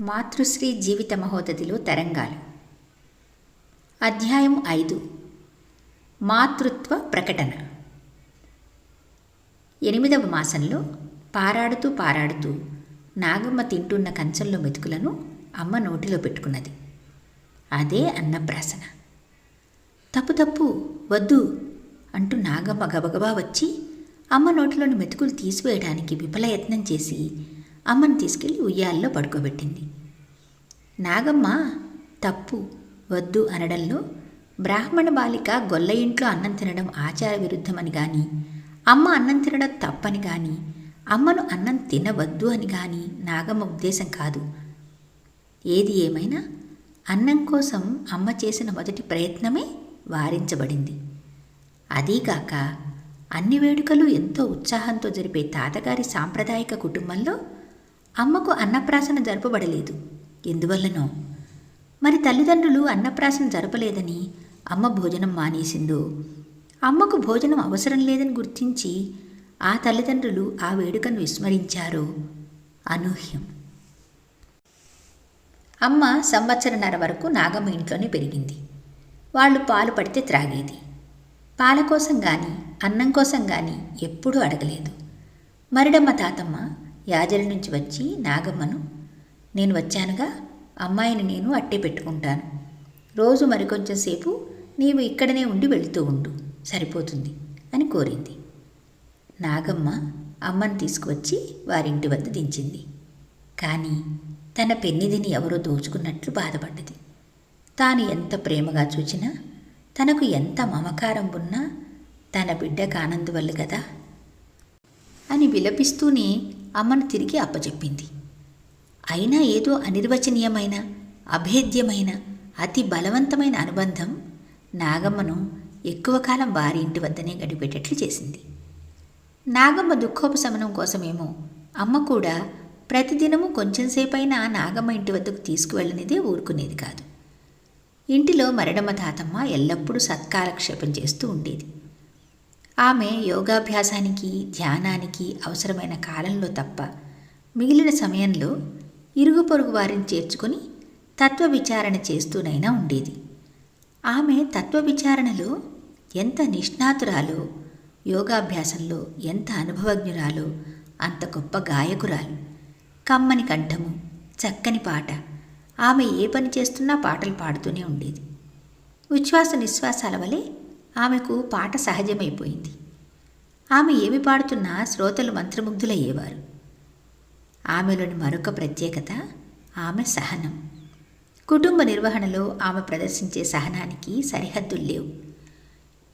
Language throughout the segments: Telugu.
మాతృశ్రీ జీవిత మహోదధిలో తరంగాలు. అధ్యాయం ఐదు. మాతృత్వ ప్రకటన. ఎనిమిదవ మాసంలో పారాడుతూ పారాడుతూ నాగమ్మ తింటున్న కంచంలో మెతుకులను అమ్మ నోటిలో పెట్టుకున్నది. అదే అన్నప్రాసన. తప్పు తప్పు వద్దు అంటూ నాగమ్మ గబగబా వచ్చి అమ్మ నోటిలోని మెతుకులు తీసివేయడానికి విఫలయత్నం చేసి అమ్మను తీసుకెళ్ళి ఉయ్యాల్లో పడుకోబెట్టింది. నాగమ్మ తప్పు వద్దు అనడంలో బ్రాహ్మణ బాలిక గొల్ల ఇంట్లో అన్నం తినడం ఆచార విరుద్ధమని కానీ అమ్మ అన్నం తినడం తప్పని కానీ అమ్మను అన్నం తినవద్దు అని కానీ నాగమ్మ ఉద్దేశం కాదు. ఏది ఏమైనా అన్నం కోసం అమ్మ చేసిన మొదటి ప్రయత్నమే వారించబడింది. అదీగాక అన్ని వేడుకలు ఎంతో ఉత్సాహంతో జరిపే తాతగారి సాంప్రదాయక కుటుంబంలో అమ్మకు అన్నప్రాసన జరపబడలేదు. ఎందువల్లనో? మరి తల్లిదండ్రులు అన్నప్రాసన జరపలేదని అమ్మ భోజనం మానేసిందో? అమ్మకు భోజనం అవసరం లేదని గుర్తించి ఆ తల్లిదండ్రులు ఆ వేడుకను విస్మరించారో? అనూహ్యం. అమ్మ సంవత్సరన్నర వరకు నాగమ్మ ఇంట్లోనే పెరిగింది. వాళ్ళు పాలు పడితే త్రాగేది. పాల కోసం కానీ అన్నం కోసం కానీ ఎప్పుడూ అడగలేదు. మరిడమ్మ తాతమ్మ యాజల నుంచి వచ్చి నాగమ్మను నేను వచ్చానుగా అమ్మాయిని నేను అట్టే పెట్టుకుంటాను. రోజు మరికొంచెం సేపు నీవు ఇక్కడనే ఉండి వెళుతూ ఉండు సరిపోతుంది అని కోరింది. నాగమ్మ అమ్మను తీసుకువచ్చి వారింటి వద్ద దించింది. కానీ తన పెన్నిదిని ఎవరో దోచుకున్నట్లు బాధపడ్డది. తాను ఎంత ప్రేమగా చూచినా తనకు ఎంత మమకారం ఉన్నా తన బిడ్డ కానందువల్ల కదా అని విలపిస్తూనే అమ్మను తిరిగి అప్పచెప్పింది అయినా ఏదో అనిర్వచనీయమైన అభేద్యమైన అతి బలవంతమైన అనుబంధం నాగమ్మను ఎక్కువ కాలం వారి ఇంటి వద్దనే గడిపేటట్లు చేసింది. నాగమ్మ దుఃఖోపశమనం కోసమేమో అమ్మ కూడా ప్రతిదినము కొంచెంసేపైనా నాగమ్మ ఇంటి వద్దకు తీసుకువెళ్ళనిదే ఊరుకునేది కాదు. ఇంటిలో మరడమ్మ తాతమ్మ ఎల్లప్పుడూ సత్కారక్షేపం చేస్తూ ఉండేది. ఆమె యోగాభ్యాసానికి ధ్యానానికి అవసరమైన కాలంలో తప్ప మిగిలిన సమయంలో ఇరుగు పొరుగు వారిని చేర్చుకొని తత్వ విచారణ చేస్తూనైనా ఉండేది. ఆమె తత్వ విచారణలో ఎంత నిష్ణాతురాలో యోగాభ్యాసంలో ఎంత అనుభవజ్ఞురాలో అంత గొప్ప గాయకురాలు. కమ్మని కంఠము చక్కని పాట ఆమె ఏ పని చేస్తున్నా పాటలు పాడుతూనే ఉండేది. ఉచ్ఛ్వాస నిశ్వాసాల వలె ఆమెకు పాట సహజమైపోయింది. ఆమె ఏమి పాడుతున్నా శ్రోతలు మంత్రముగ్ధులయ్యేవారు. ఆమెలోని మరొక ప్రత్యేకత ఆమె సహనం. కుటుంబ నిర్వహణలో ఆమె ప్రదర్శించే సహనానికి సరిహద్దులు లేవు.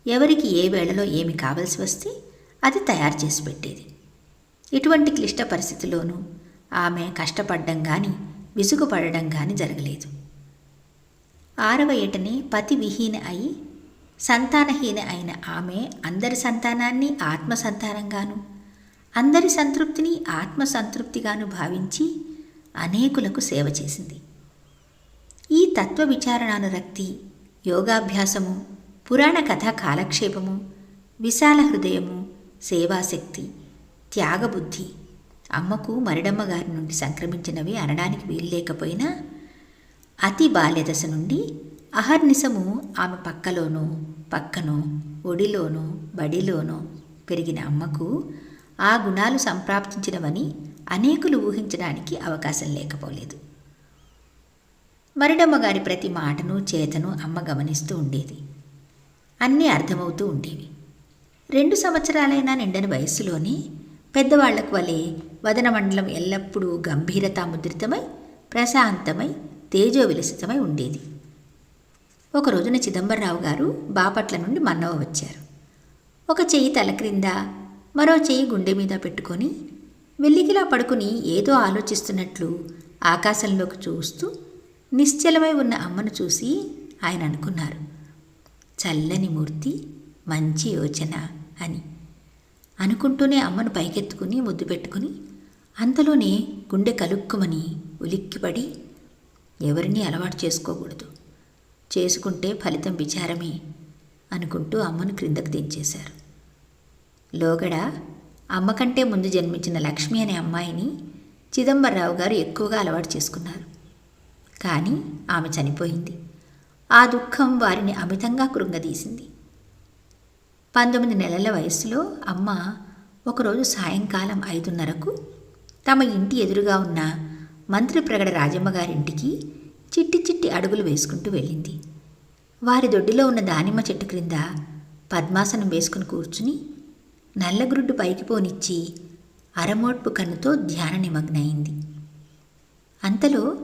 ఎవరికి ఏ వేళలో ఏమి కావలసి వస్తే అది తయారు చేసి పెట్టేది. ఇటువంటి క్లిష్ట పరిస్థితిలోనూ ఆమె కష్టపడ్డం కానీ విసుగుపడడం కానీ జరగలేదు. ఆరవ ఏటనే పతి విహీన అయి సంతానహీన అయిన ఆమె అందరి సంతానాన్ని ఆత్మ సంతానంగాను అందరి సంతృప్తిని ఆత్మ సంతృప్తిగాను భావించి అనేకులకు సేవ చేసింది. ఈ తత్వ విచారణానురక్తి యోగాభ్యాసము పురాణ కథా కాలక్షేపము విశాల హృదయము సేవాశక్తి త్యాగబుద్ధి అమ్మకు మరిడమ్మ గారి నుండి సంక్రమించినవి అనడానికి వీల్లేకపోయినా అతి బాల్యదశ నుండి అహర్నిశము ఆమె పక్కలోనూ పక్కనో ఒడిలోనో బడిలోనో పెరిగిన అమ్మకు ఆ గుణాలు సంప్రాప్తించినవని అనేకులు ఊహించడానికి అవకాశం లేకపోలేదు. మరిడమ్మ గారి ప్రతి మాటను చేతను అమ్మ గమనిస్తూ ఉండేది. అన్నీ అర్థమవుతూ ఉండేవి. రెండు సంవత్సరాలైనా నిండని వయస్సులోనే పెద్దవాళ్ళకు వలె వదన మండలం ఎల్లప్పుడూ గంభీరతాముద్రితమై ప్రశాంతమై తేజోవిలసితమై ఉండేది. ఒక రోజున చిదంబరరావు గారు బాపట్ల నుండి మన్నవ వచ్చారు. ఒక చెయ్యి తల క్రింద మరో చెయ్యి గుండె మీద పెట్టుకొని వెల్లికిలా పడుకుని ఏదో ఆలోచిస్తున్నట్లు ఆకాశంలోకి చూస్తూ నిశ్చలమై ఉన్న అమ్మను చూసి ఆయన అనుకున్నారు చల్లని మూర్తి మంచి యోచన అని. అనుకుంటూనే అమ్మను పైకెత్తుకుని ముద్దు పెట్టుకుని అంతలోనే గుండె కలుక్కుమని ఉలిక్కిపడి ఎవరిని అలవాటు చేసుకోకూడదు. చేసుకుంటే ఫలితం విచారమే అనుకుంటూ అమ్మను క్రిందకు దించేశారు. లోగడ అమ్మ కంటే ముందు జన్మించిన లక్ష్మి అనే అమ్మాయిని చిదంబరరావు గారు ఎక్కువగా అలవాటు చేసుకున్నారు. కానీ ఆమె చనిపోయింది. ఆ దుఃఖం వారిని అమితంగా కృంగదీసింది. పంతొమ్మిది నెలల వయసులో అమ్మ ఒకరోజు సాయంకాలం ఐదున్నరకు తమ ఇంటి ఎదురుగా ఉన్న మంత్రి ప్రగడ రాజమ్మ గారింటికి చిట్టి చిట్టి అడుగులు వేసుకుంటూ వెళ్ళింది. వారి దొడ్డిలో ఉన్న దానిమ్మ చెట్టు క్రింద పద్మాసనం వేసుకుని కూర్చుని నల్లగురుడ్డు పైకి పోనిచ్చి అరమోడ్పు కన్నుతో ధ్యాన నిమగ్నయింది. అంతలో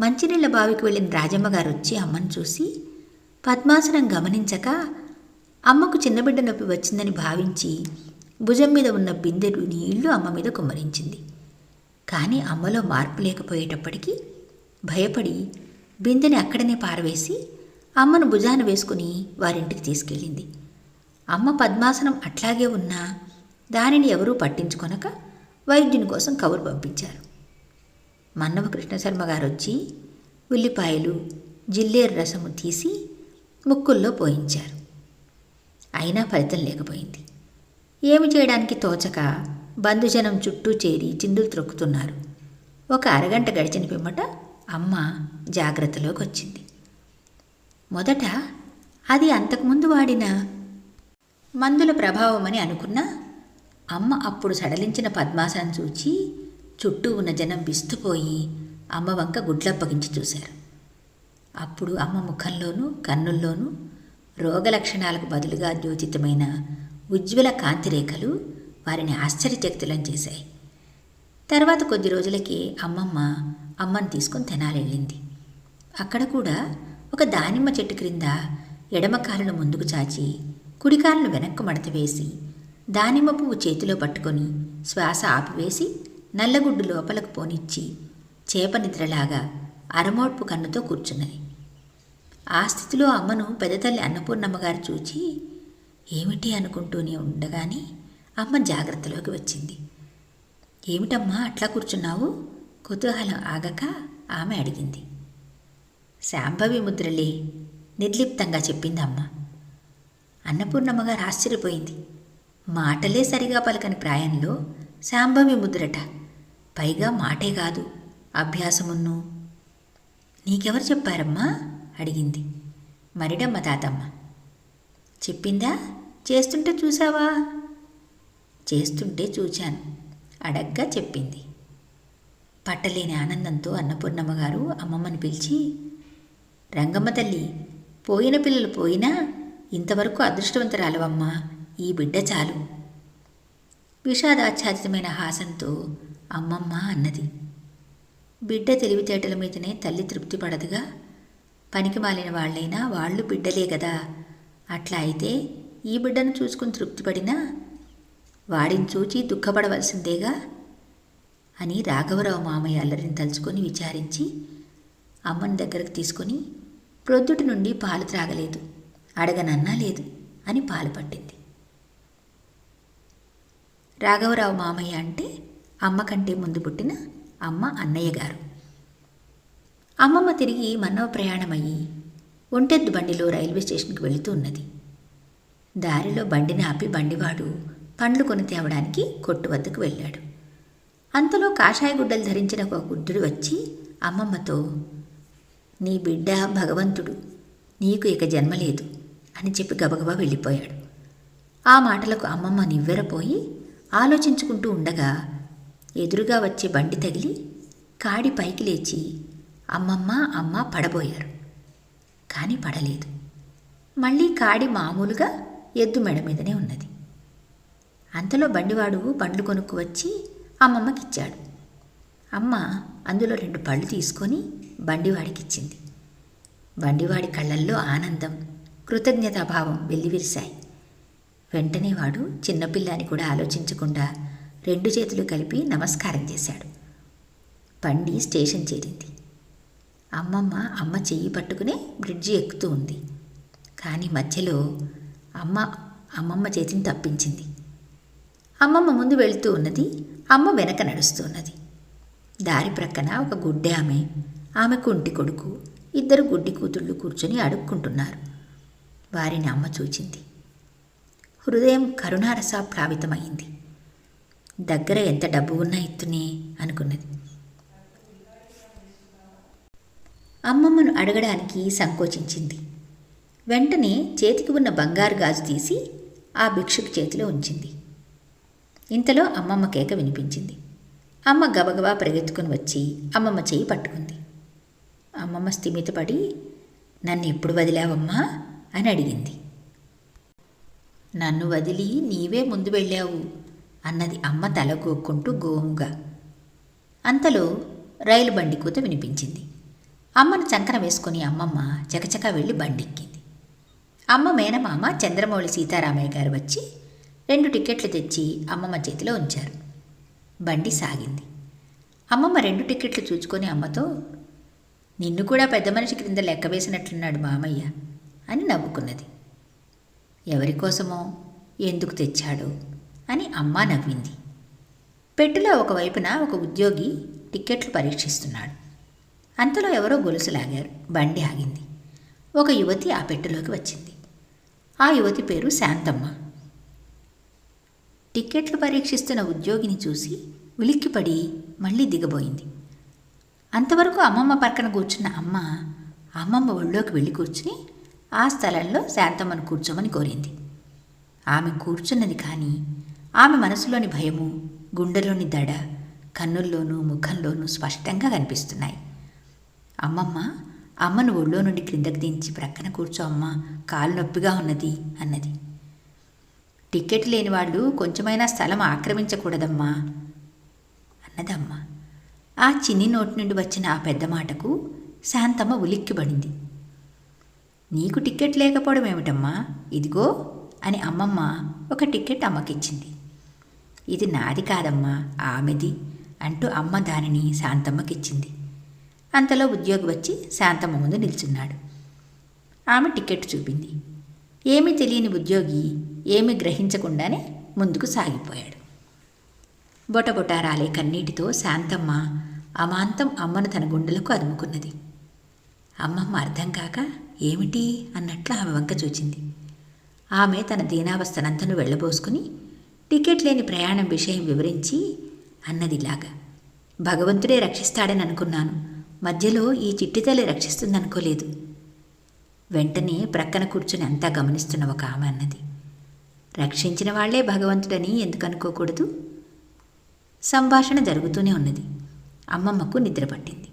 మంచినీళ్ళ బావికి వెళ్ళిన రాజమ్మగారు వచ్చి అమ్మను చూసి పద్మాసనం గమనించక అమ్మకు చిన్నబిడ్డ నొప్పి వచ్చిందని భావించి భుజం మీద ఉన్న బిందెడు నీళ్ళు అమ్మ మీద కుమ్మరించింది. కానీ అమ్మలో మార్పు లేకపోయేటప్పటికీ భయపడి బిందెని అక్కడనే పారవేసి అమ్మను భుజాన వేసుకుని వారింటికి తీసుకెళ్ళింది. అమ్మ పద్మాసనం అట్లాగే ఉన్నా దానిని ఎవరూ పట్టించుకొనక వైద్యుని కోసం కబురు పంపించారు. మన్నవ కృష్ణశర్మ గారు వచ్చి ఉల్లిపాయలు జిల్లేరు రసము తీసి ముక్కుల్లో పోయించారు. అయినా ఫలితం లేకపోయింది. ఏమి చేయడానికి తోచక బంధుజనం చుట్టూ చేరి చిందులు త్రొక్కుతున్నారు. ఒక అరగంట గడిచిన పిమ్మట అమ్మ జాగ్రత్తలోకి వచ్చింది మొదట అది అంతకుముందు వాడిన మందుల ప్రభావమని అనుకున్నా అమ్మ అప్పుడు సడలించిన పద్మాసనం చూచి చుట్టూ ఉన్న జనం విస్తుపోయి అమ్మ వంక గుడ్లప్పగించి చూశారు. అప్పుడు అమ్మ ముఖంలోనూ కన్నుల్లోనూ రోగ లక్షణాలకు బదులుగా ద్యోతితమైన ఉజ్వల కాంతిరేఖలు వారిని ఆశ్చర్యచకితులం చేశాయి. తర్వాత కొద్ది రోజులకి అమ్మమ్మ అమ్మని తీసుకొని తెనాలెళ్ళింది. అక్కడ కూడా ఒక దానిమ్మ చెట్టు క్రింద ఎడమకాలను ముందుకు చాచి కుడికాలను వెనక్కు మడత వేసి దానిమ్మ పువ్వు చేతిలో పట్టుకొని శ్వాస ఆపివేసి నల్లగుడ్డు లోపలకు పోనిచ్చి చేప నిద్రలాగా అరమోడ్పు కన్నుతో కూర్చున్నది. ఆ స్థితిలో అమ్మను పెద్దతల్లి అన్నపూర్ణమ్మ గారు చూచి ఏమిటి అనుకుంటూనే ఉండగానే? అమ్మ జాగ్రత్తలోకి వచ్చింది. ఏమిటమ్మా అట్లా కూర్చున్నావు? కుతూహలం ఆగక ఆమె అడిగింది. శాంభవి ముద్రలే నిర్లిప్తంగా చెప్పింది అమ్మ. అన్నపూర్ణమ్మగారు ఆశ్చర్యపోయింది. మాటలే సరిగా పలకని ప్రాయంలో శాంభవి ముద్రట పైగా మాటే కాదు అభ్యాసమున్ను. నీకెవరు చెప్పారమ్మా? అడిగింది. మరిడమ్మ తాతమ్మ. చెప్పిందా? చేస్తుంటే చూసావా చేస్తుంటే చూచాను అడగ్గా చెప్పింది. పట్టలేని ఆనందంతో అన్నపూర్ణమ్మ గారు అమ్మమ్మని పిలిచి రంగమ్మ తల్లి పోయిన పిల్లలు పోయినా ఇంతవరకు అదృష్టవంతురాలవమ్మా ఈ బిడ్డ చాలు. విషాదాచ్ఛాదితమైన హాసంతో అమ్మమ్మ అన్నది. బిడ్డ తెలివితేటల మీదనే తల్లి తృప్తి పడదుగా. పనికి మాలిన వాళ్ళైనా వాళ్ళు బిడ్డలే కదా అట్లా అయితే ఈ బిడ్డను చూసుకుని తృప్తిపడినా వాడిని చూచి దుఃఖపడవలసిందేగా? అని రాఘవరావు మామయ్య అల్లరిని తలుచుకొని విచారించి అమ్మని దగ్గరకు తీసుకొని ప్రొద్దుటి నుండి పాలు త్రాగలేదు అడగనన్నా లేదు అని పాలు పట్టింది. రాఘవరావు మామయ్య అంటే అమ్మ కంటే ముందు పుట్టిన అమ్మ అన్నయ్య గారు. అమ్మమ్మ తిరిగి మన్నవ ప్రయాణమయ్యి ఒంటెద్దు బండిలో రైల్వే స్టేషన్కి వెళుతూ ఉన్నది. దారిలో బండిని ఆపి బండివాడు పండ్లు కొని తేవడానికి కొట్టు వద్దకు వెళ్ళాడు. అంతలో కాషాయ గుడ్డలు ధరించిన ఒక గుడ్డుడు వచ్చి అమ్మమ్మతో నీ బిడ్డ భగవంతుడు నీకు ఇక జన్మ లేదు అని చెప్పి గబగబా వెళ్ళిపోయాడు. ఆ మాటలకు అమ్మమ్మ నివ్వెరపోయి ఆలోచించుకుంటూ ఉండగా ఎదురుగా వచ్చే బండి తగిలి కాడి పైకి లేచి అమ్మమ్మ అమ్మ పడబోయారు. కానీ పడలేదు. మళ్ళీ కాడి మామూలుగా ఎద్దు మెడ మీదనే ఉన్నది. అంతలో బండివాడు పండ్లు కొనుక్కు వచ్చి అమ్మమ్మకిచ్చాడు అమ్మ అందులో రెండు పళ్ళు తీసుకొని బండివాడికిచ్చింది బండివాడి కళ్ళల్లో ఆనందం కృతజ్ఞతాభావం వెల్లివిరిశాయి. వెంటనే వాడు చిన్నపిల్లని కూడా ఆలోచించకుండా రెండు చేతులు కలిపి నమస్కారం చేశాడు. బండి స్టేషన్ చేరింది. అమ్మమ్మ అమ్మ చెయ్యి పట్టుకునే బ్రిడ్జి ఎక్కుతూ ఉంది. కానీ మధ్యలో అమ్మ అమ్మమ్మ చేతిని తప్పించింది. అమ్మమ్మ ముందు వెళుతూ ఉన్నది అమ్మ వెనక నడుస్తున్నది. దారి ప్రక్కన ఒక గుడ్డే ఆమె ఆమె కుంటి కొడుకు ఇద్దరు గుడ్డి కూతుళ్ళు కూర్చొని అడుక్కుంటున్నారు. వారిని అమ్మ చూచింది. హృదయం కరుణారసాప్లావితమైంది దగ్గర ఎంత డబ్బు ఉన్నా ఇత్తునే అనుకున్నది. అమ్మమ్మను అడగడానికి సంకోచించింది. వెంటనే చేతికి ఉన్న బంగారు గాజు తీసి ఆ భిక్షుకు చేతిలో ఉంచింది. ఇంతలో అమ్మమ్మ కేక వినిపించింది. అమ్మ గబగబా పరిగెత్తుకుని వచ్చి అమ్మమ్మ చేయి పట్టుకుంది. అమ్మమ్మ స్థిమితపడి నన్ను ఎప్పుడు వదిలావమ్మా? అని అడిగింది. నన్ను వదిలి నీవే ముందు వెళ్ళావు అన్నది అమ్మ తలగోక్కుంటూ గోముగా. అంతలో రైలు బండి కూత వినిపించింది. అమ్మను చంకన వేసుకుని అమ్మమ్మ చకచక వెళ్ళి బండెక్కింది. అమ్మ మేనమామ చంద్రమౌళి సీతారామయ్య గారు వచ్చి రెండు టికెట్లు తెచ్చి అమ్మమ్మ చేతిలో ఉంచారు. బండి సాగింది. అమ్మమ్మ రెండు టికెట్లు చూచుకొని అమ్మతో నిన్ను కూడా పెద్ద మనిషి క్రింద లెక్క వేసినట్లున్నాడు మామయ్య అని నవ్వుకున్నది. ఎవరి కోసమో? ఎందుకు తెచ్చాడో? అని అమ్మ నవ్వింది. పెట్టెలో ఒకవైపున ఒక ఉద్యోగి టిక్కెట్లు పరీక్షిస్తున్నాడు. అంతలో ఎవరో గొలుసు లాగారు. బండి ఆగింది. ఒక యువతి ఆ పెట్టెలోకి వచ్చింది. ఆ యువతి పేరు శాంతమ్మ. టిక్కెట్లు పరీక్షిస్తున్న ఉద్యోగిని చూసి ఉలిక్కిపడి మళ్ళీ దిగబోయింది. అంతవరకు అమ్మమ్మ పక్కన కూర్చున్న అమ్మ అమ్మమ్మ ఒళ్ళోకి వెళ్ళి కూర్చుని ఆ స్థలంలో శాంతమ్మను కూర్చోమని కోరింది. ఆమె కూర్చున్నది కానీ ఆమె మనసులోని భయము గుండెలోని దడ కన్నుల్లోనూ ముఖంలోనూ స్పష్టంగా కనిపిస్తున్నాయి. అమ్మమ్మ అమ్మను ఒళ్ళో నుండి క్రిందకు దించి ప్రక్కన కూర్చో అమ్మ కాలు నొప్పిగా ఉన్నది అన్నది. టికెట్ లేని వాళ్ళు కొంచెమైనా స్థలం ఆక్రమించకూడదమ్మా అన్నదమ్మ. ఆ చిన్ని నోటి నుండి వచ్చిన ఆ పెద్ద మాటకు శాంతమ్మ ఉలిక్కిబడింది నీకు టికెట్ లేకపోవడం ఏమిటమ్మా? ఇదిగో అని అమ్మమ్మ ఒక టికెట్ అమ్మకిచ్చింది. ఇది నాది కాదమ్మా ఆమెది అంటూ అమ్మ దానిని శాంతమ్మకిచ్చింది. అంతలో ఉద్యోగి వచ్చి శాంతమ్మ ముందు నిల్చున్నాడు. ఆమె టికెట్ చూపింది. ఏమీ తెలియని ఉద్యోగి ఏమి గ్రహించకుండానే ముందుకు సాగిపోయాడు. బొటబొట రాలే కన్నీటితో శాంతమ్మ అమాంతం అమ్మను తన గుండెలకు అదుముకున్నది. అమ్మమ్మ అర్థం కాక ఏమిటి అన్నట్లు ఆమె వంక చూచింది. ఆమె తన దీనావస్థనంతను వెళ్ళబోసుకుని టికెట్ లేని ప్రయాణం విషయం వివరించి అన్నదిలాగా భగవంతుడే రక్షిస్తాడని అనుకున్నాను. మధ్యలో ఈ చిట్టితల్లి రక్షిస్తుందనుకోలేదు. వెంటనే ప్రక్కన కూర్చుని అంతా గమనిస్తున్న ఒక ఆమె అన్నది రక్షించిన వాళ్ళే భగవంతుడని ఎందుకు అనుకోకూడదు? సంభాషణ జరుగుతూనే ఉన్నది. అమ్మమ్మకు నిద్ర పట్టింది.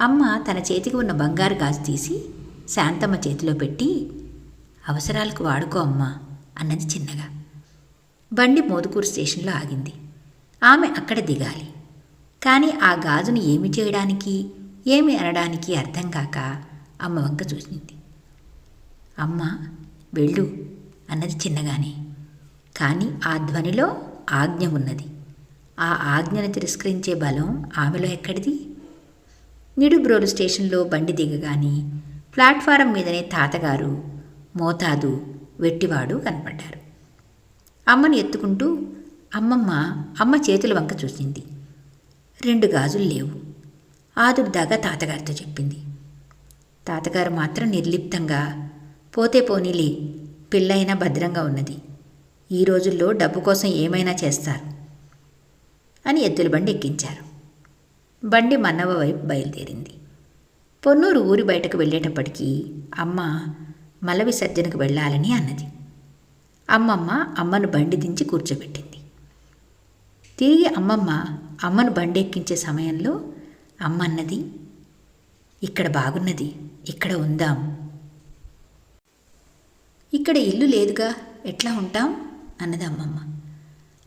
అమ్మ తన చేతికి ఉన్న బంగారు గాజు తీసి శాంతమ్మ చేతిలో పెట్టి అవసరాలకు వాడుకో అమ్మా అన్నది చిన్నగా. బండి మోదుకూరు స్టేషన్లో ఆగింది. ఆమె అక్కడ దిగాలి. కానీ ఆ గాజును ఏమి చేయడానికి ఏమి అనడానికి అర్థం కాక అమ్మ వంక చూసింది. అమ్మ వెళ్ళు అన్నది చిన్నగానే. కానీ ఆ ధ్వనిలో ఆజ్ఞ ఉన్నది. ఆ ఆజ్ఞను తిరస్కరించే బలం ఆమెలో ఎక్కడిది? నిడుబ్రోలు స్టేషన్లో బండి దిగగాని ప్లాట్ఫారం మీదనే తాతగారు మోతాదు వెట్టివాడు కనపడ్డారు. అమ్మను ఎత్తుకుంటూ అమ్మమ్మ అమ్మ చేతుల వంక చూసింది. రెండు గాజులు లేవు. ఆదుర్దాగా తాతగారితో చెప్పింది. తాతగారు మాత్రం నిర్లిప్తంగా పోతే పోనీలే పిల్లైనా భద్రంగా ఉన్నది. ఈ రోజుల్లో డబ్బు కోసం ఏమైనా చేస్తారు? అని ఎద్దుల బండి ఎక్కించారు. బండి మన్నవ వైపు బయలుదేరింది. పొన్నూరు ఊరి బయటకు వెళ్ళేటప్పటికీ అమ్మ మల విసర్జనకు వెళ్ళాలని అన్నది. అమ్మమ్మ అమ్మను బండి దించి కూర్చోబెట్టింది. తిరిగి అమ్మమ్మ అమ్మను బండి ఎక్కించే సమయంలో అమ్మ అన్నది ఇక్కడ బాగున్నది ఇక్కడ ఉందాం ఇక్కడ ఇల్లు లేదుగా ఎట్లా ఉంటాం? అన్నది అమ్మమ్మ.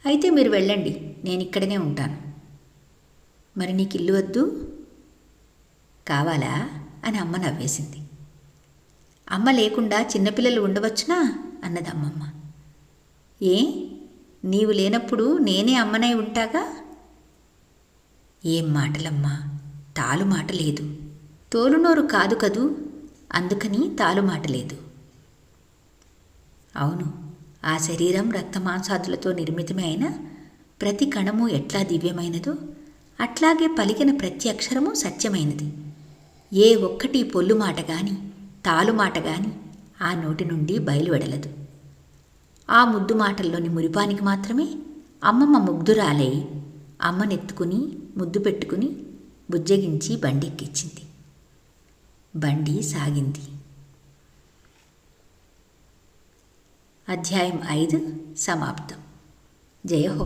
అయితే మీరు వెళ్ళండి నేను ఇక్కడనే ఉంటాను. మరి నీకు ఇల్లు వద్దు? కావాలా? అని అమ్మ నవ్వేసింది. అమ్మ లేకుండా చిన్నపిల్లలు ఉండవచ్చునా? అన్నది అమ్మమ్మ. ఏ? నీవు లేనప్పుడు నేనే అమ్మనై ఉంటాగా? ఏం మాటలమ్మా? తాలు మాట లేదు. తోలునోరు కాదు కదూ? అందుకని తాలు మాట లేదు. అవును. ఆ శరీరం రక్తమాంసాదులతో నిర్మితమే అయినా ప్రతి కణము ఎట్లా దివ్యమైనదో అట్లాగే పలికిన ప్రతి అక్షరము సత్యమైనది. ఏ ఒక్కటి పొల్లు మాట గాని తాలు మాట గాని ఆ నోటి నుండి బయలువెడలదు. ఆ ముద్దు మాటల్లోని మురిపానికి మాత్రమే అమ్మమ్మ ముగ్ధురాలై అమ్మనెత్తుకుని ముద్దు పెట్టుకుని బుజ్జగించి బండెక్కిచ్చింది. బండి సాగింది. అధ్యాయం ఐదు సమాప్తం. జయ హో